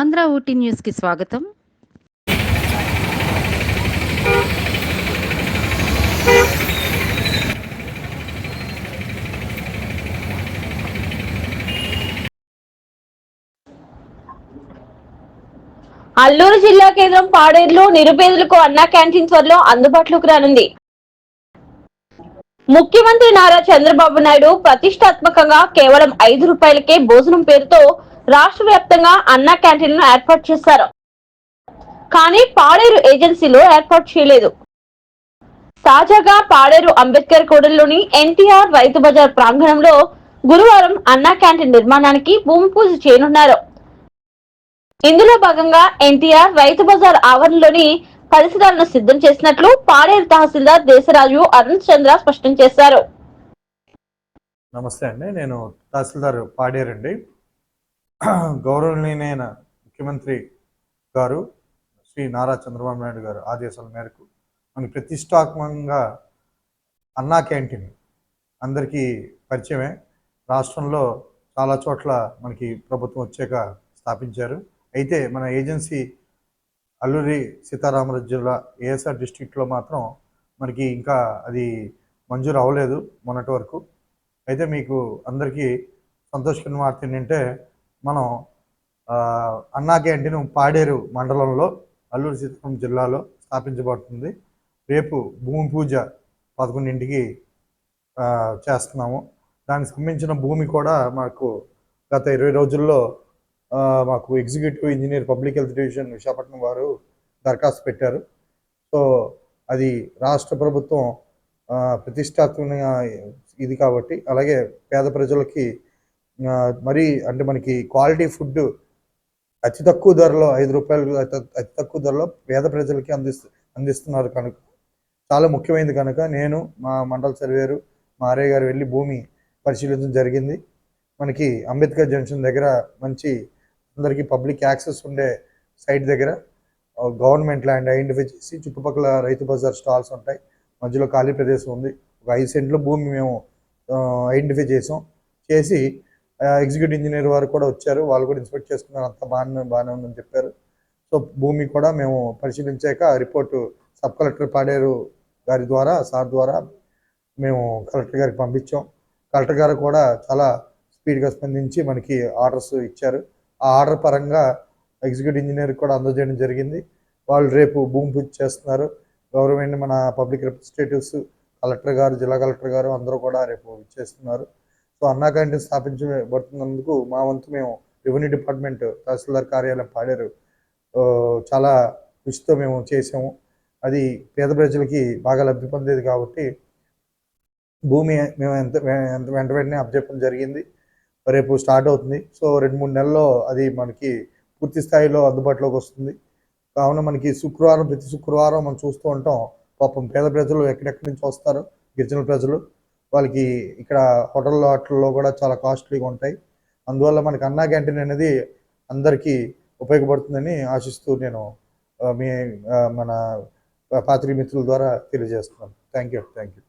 ఆంధ్ర ఊటీ న్యూస్కి స్వాగతం. అల్లూరు జిల్లా కేంద్రం పాడేరులో నిరుపేదలకు అన్నా క్యాంటీన్ త్వరలో అందుబాటులోకి రానుంది. ముఖ్యమంత్రి నారా చంద్రబాబు నాయుడు ప్రతిష్టాత్మకంగా కేవలం ఐదు రూపాయలకే భోజనం పేరుతో రాష్ట్ర వ్యాప్తంగా అన్నా క్యాంటీన్లను ఏర్పాటు చేశారు. కానీ పాడేరు ఏజెన్సీలో ఏర్పాటు చేయలేదు. తాజాగా పాడేరు అంబేద్కర్ కూడలిలోని ఎన్టీఆర్ రైతు బజార్ ప్రాంగణంలో గురువారం అన్నా క్యాంటీన్ నిర్మాణానికి భూమి పూజ చేయనున్నారు. ఇందులో భాగంగా ఎన్టీఆర్ రైతు బజార్ ఆవరణలోని పరిసరాలను సిద్ధం చేసినట్లు పాడేరు తహసీల్దార్ దేశరాజు అరుణ్ చంద్ర స్పష్టం చేశారు. నమస్తే అండి నేను తహసీల్దార్ పాడేరండి గౌరవనీయమైన ముఖ్యమంత్రి గారు శ్రీ నారా చంద్రబాబు నాయుడు గారు ఆదేశాల మేరకు మనకి ప్రతిష్టాత్మకంగా అన్నా క్యాంటీన్ అందరికీ పరిచయమే. రాష్ట్రంలో చాలా చోట్ల మనకి ప్రభుత్వం వచ్చాక స్థాపించారు. అయితే మన ఏజెన్సీ అల్లూరి సీతారామరాజు జిల్లా ఏఎస్ఆర్ డిస్టిక్లో మాత్రం మనకి ఇంకా అది మంజూరు అవ్వలేదు మొన్నటి వరకు. అయితే మీకు అందరికీ సంతోషకరమైన వార్త ఏంటంటే మనం అన్నా క్యాంటీన్ పాడేరు మండలంలో అల్లూరు సీతారాం జిల్లాలో స్థాపించబడుతుంది. రేపు భూమి పూజ పదకొండింటికి చేస్తున్నాము. దానికి సంబంధించిన భూమి కూడా మాకు గత ఇరవై రోజుల్లో మాకు executive engineer public health division Visakhapatnam వారు దరఖాస్తు పెట్టారు. సో అది రాష్ట్ర ప్రభుత్వం ప్రతిష్టాత్మక ప్రతిష్టాత్మకంగా ఇది కాబట్టి అలాగే పేద ప్రజలకి మరి అంటే మనకి క్వాలిటీ ఫుడ్ అతి తక్కువ ధరలో ఐదు రూపాయలు అతి తక్కువ ధరలో పేద ప్రజలకి అందిస్తు అందిస్తున్నారు కనుక. చాలా ముఖ్యమైనది కనుక నేను మా మండల సర్వేరు మా ఆర్య గారు వెళ్ళి భూమి పరిశీలించడం జరిగింది. మనకి అంబేద్కర్ జంక్షన్ దగ్గర మంచి అందరికీ పబ్లిక్ యాక్సెస్ ఉండే సైట్ దగ్గర గవర్నమెంట్ ల్యాండ్ ఐడెంటిఫై చేసి చుట్టుపక్కల రైతు బజార్ స్టాల్స్ ఉంటాయి. మధ్యలో ఖాళీ ప్రదేశం ఉంది. ఒక ఐదు సెంట్లు భూమి మేము ఐడెంటిఫై చేసాం. చేసి ఎగ్జిక్యూటివ్ ఇంజనీర్ వారు కూడా వచ్చారు. వాళ్ళు కూడా ఇన్స్పెక్ట్ చేసుకున్నారు. అంత బాగానే బాగానే ఉందని చెప్పారు. సో భూమి కూడా మేము పరిశీలించాక రిపోర్టు సబ్ కలెక్టర్ పాడేరు గారి ద్వారా సార్ ద్వారా మేము కలెక్టర్ గారికి పంపించాం. కలెక్టర్ గారు కూడా చాలా స్పీడ్గా స్పందించి మనకి ఆర్డర్స్ ఇచ్చారు. ఆ ఆర్డర్ పరంగా ఎగ్జిక్యూటివ్ ఇంజనీర్ కూడా అందజేయడం జరిగింది. వాళ్ళు రేపు భూమి పూజ చేస్తున్నారు. గవర్నమెంట్ మన పబ్లిక్ రిప్రజెంటేటివ్స్ కలెక్టర్ గారు జిల్లా కలెక్టర్ గారు అందరూ కూడా రేపు ఇచ్చేస్తున్నారు సో అన్నా క్యాంటీన్ స్థాపించబడుతున్నందుకు మా వంతు మేము రెవెన్యూ డిపార్ట్మెంట్ తహసీల్దార్ కార్యాలయం పాడారు. చాలా కృషితో మేము చేసాము అది పేద ప్రజలకి బాగా లబ్ధి పొందేది కాబట్టి భూమి మేము ఎంత ఎంత వెంట వెంటనే అప్పచెప్పడం జరిగింది. రేపు స్టార్ట్ అవుతుంది. సో రెండు మూడు నెలల్లో అది మనకి పూర్తి స్థాయిలో అందుబాటులోకి వస్తుంది. కావున మనకి శుక్రవారం ప్రతి శుక్రవారం మనం చూస్తూ ఉంటాం. పాపం పేద ప్రజలు ఎక్కడెక్కడి నుంచి వస్తారు? గిరిజన ప్రజలు. వాళ్ళకి ఇక్కడ హోటల్ వాటిల్లో కూడా చాలా కాస్ట్లీగా ఉంటాయి. అందువల్ల మనకి అన్నా క్యాంటీన్ అనేది అందరికీ ఉపయోగపడుతుందని ఆశిస్తూ నేను మీ మన పాత్రిక మిత్రుల ద్వారా తెలియజేస్తున్నాను. Thank you thank you.